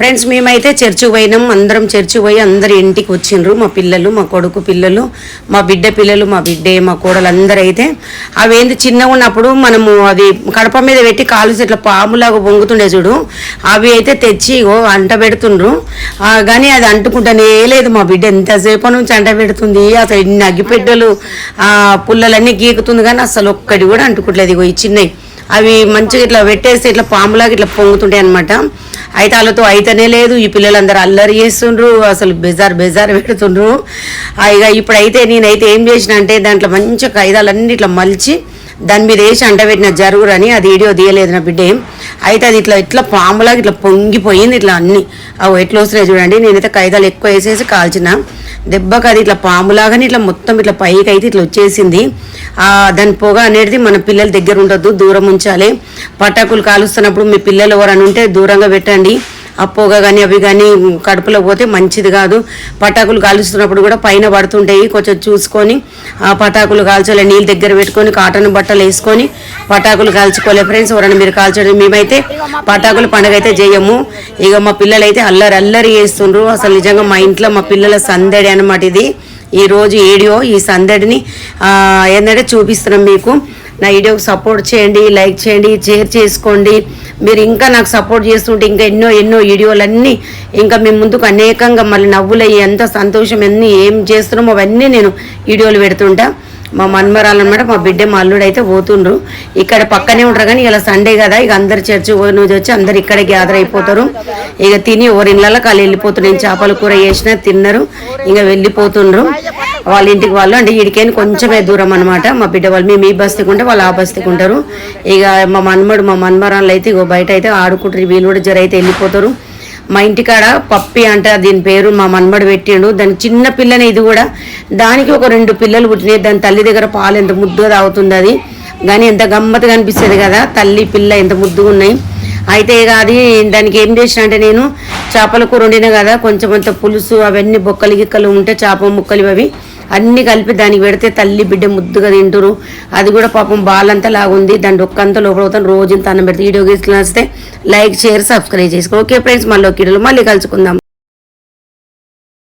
Friends మేమైతే church పోయినాం. అందరం చర్చి పోయి అందరు ఇంటికి వచ్చిండ్రు. మా పిల్లలు మా కొడుకు పిల్లలు మా బిడ్డ పిల్లలు మా బిడ్డే మా కోడలు అందరూ అయితే అవి ఏంది చిన్నగా ఉన్నప్పుడు మనము అది కడప మీద పెట్టి కాలు ఇట్లా పాములాగా పొంగుతుండే చూడు. అవి అయితే తెచ్చి అంట పెడుతుండ్రు. కానీ అది అంటుకుంటానే లేదు మా బిడ్డ. ఎంతసేపు నుంచి అంట పెడుతుంది. అసలు ఇన్ని అగ్గిపెట్టెలు పుల్లలన్నీ గీకుతుంది కానీ అసలు ఒక్కటి కూడా అంటుకుంటలేదు ఇగో ఈ చిన్నవి. అవి మంచిగా ఇట్లా పెట్టేస్తే ఇట్లా పాములాగా ఇట్లా పొంగుతుంటాయి అనమాట అయితే వాళ్ళతో అయితేనే లేదు. ఈ పిల్లలందరూ అల్లరి చేస్తుండ్రు అసలు బెజార్ బెజార్ పెడుతుండ్రు. ఇక ఇప్పుడైతే నేనైతే ఏం చేసిన అంటే దాంట్లో మంచిగా ఖైదాలన్నీ ఇట్లా మలిచి దాని మీద వేసి అంటబెట్టిన జరుగురని అది వీడియో తీయలేదు నా బిడ్డ ఏం. అయితే అది ఇట్లా ఇట్లా పాములాగా ఇట్లా పొంగిపోయింది ఇట్లా అన్ని. అవి ఎట్లా వస్తున్నాయి చూడండి. నేనైతే కైదాలు ఎక్కువ వేసేసి కాల్చిన. దెబ్బకి అది ఇట్లా పాములాగానే ఇట్లా మొత్తం ఇట్లా పైకి అయితే ఇట్లా వచ్చేసింది. దాని పొగ అనేది మన పిల్లల దగ్గర ఉండొద్దు దూరం ఉంచాలి. పటాకులు కాలుస్తున్నప్పుడు మీ పిల్లలు ఎవరైనా ఉంటే దూరంగా పెట్టండి. ఆ పొగ కానీ అవి కానీ కడుపులో పోతే మంచిది కాదు. పటాకులు కాలుస్తున్నప్పుడు కూడా పైన పడుతుంటాయి. కొంచెం చూసుకొని ఆ పటాకులు కాల్చాలి నీళ్ళ దగ్గర పెట్టుకొని కాటన్ బట్టలు వేసుకొని పటాకులు కాల్చుకోలే. ఫ్రెండ్స్ ఎవరైనా మీరు కాల్చడం మేమైతే పటాకుల పండుగ అయితే చేయము ఇక మా పిల్లలైతే అల్లరి అల్లరి చేస్తుండ్రు. అసలు నిజంగా మా ఇంట్లో మా పిల్లల సందడి అనమాట ఇది. ఈ రోజు వీడియో ఈ సందడిని ఏంటంటే చూపిస్తున్నాం మీకు. నా వీడియోకి సపోర్ట్ చేయండి లైక్ చేయండి షేర్ చేసుకోండి. మీరు ఇంకా నాకు సపోర్ట్ చేస్తుంటే ఇంకా ఎన్నో ఎన్నో వీడియోలన్నీ ఇంకా మేము ముందుకు అనేకంగా మళ్ళీ నవ్వులయ్యి ఎంత సంతోషం ఎన్ని ఏం చేస్తున్నామో అవన్నీ నేను వీడియోలు పెడుతుంటా. మా మన్మరాలు అనమాట మా బిడ్డ మా అల్లుడు అయితే పోతుండ్రు. ఇక్కడ పక్కనే ఉంటారు కానీ ఇలా సండే కదా ఇక అందరు చర్చి నుంచి వచ్చి అందరు ఇక్కడే గ్యాదర్ అయిపోతారు. ఇక తిని ఎవరి ఇళ్ళకి వాళ్ళు వెళ్ళిపోతున్నారు చేపల కూర చేసిన తిన్నారు ఇంకా వెళ్ళిపోతుండ్రు. వాళ్ళ ఇంటికి వాళ్ళు అంటే ఇడికైనా కొంచెమే దూరం అనమాట మా బిడ్డ వాళ్ళు మేము ఈ బస్తీకి ఉంటే వాళ్ళు ఆ బస్తీకి ఉంటారు. ఇక మా మన్మడు మా మన్మరాలు అయితే ఇగో బయట అయితే ఆడుకుంటారు. వీళ్ళు కూడా జర అయితే వెళ్ళిపోతారు. మా ఇంటికాడ పప్పి అంట దీని పేరు మా మన్మడు పెట్టిండు. దాని చిన్న పిల్లని ఇది కూడా దానికి ఒక రెండు పిల్లలు పుట్టినాయి. దాని తల్లి దగ్గర పాలు ఎంత ముద్దుగా తాగుతుంది అది. కానీ ఎంత గమ్మత్తుగా అనిపిస్తుంది కదా తల్లి పిల్ల ఎంత ముద్దుగా ఉన్నాయి. అయితే ఇక అది దానికి ఏం చేసిన అంటే నేను చేపల కూర వండిన కదా కొంచెం అంత పులుసు అవన్నీ బొక్కలు గిక్కలు ఉంటే చేప ముక్కలు అవి అన్ని కలిపి దానికి పెడితే తల్లి బిడ్డ ముద్దుగా తింటురు. అది కూడా పాపం బాలంతా లాగుంది. దాని ఒక్కంతా లోపల అవుతాను రోజు ఇంత అన్నం పెడితే వీడియో గీసులు నచ్చితే లైక్ షేర్ సబ్స్క్రైబ్ చేసుకో. ఓకే ఫ్రెండ్స్ మళ్ళీ ఒక మళ్ళీ కలుసుకుందాం.